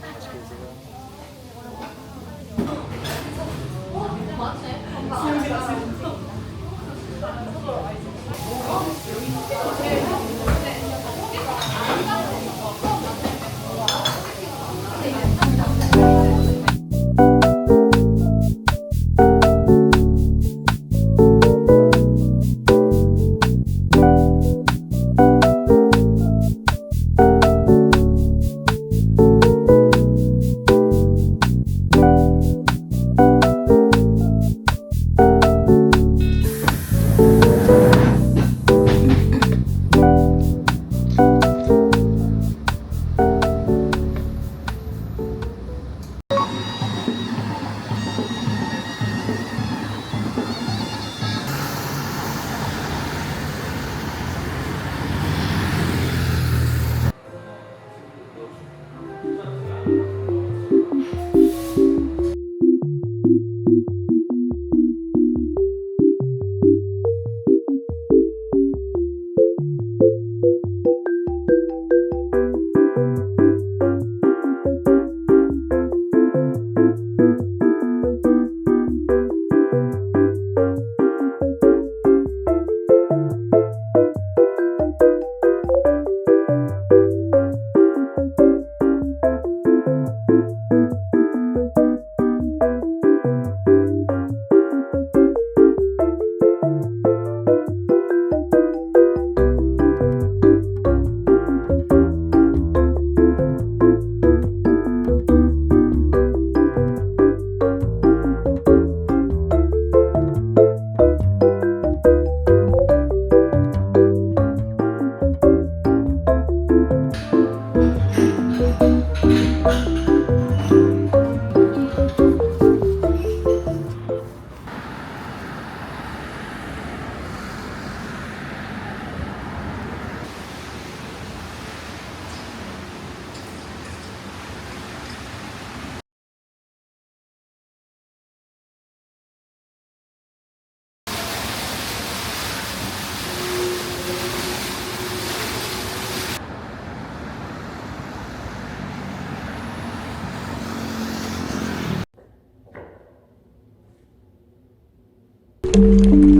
맛있게 드세요. 음. 이게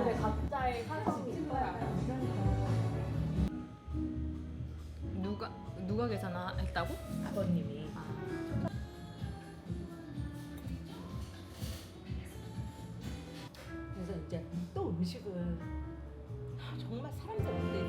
다들의 각자의 사정이 있어야. 누가 누가 계산했다고? 아버님이. 그래서 이제 또 음식을 아, 정말 사람들 없는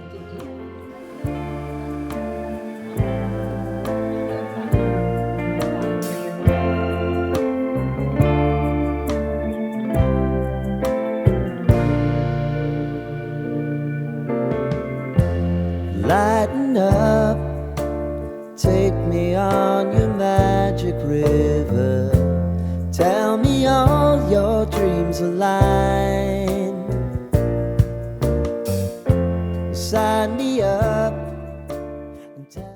life.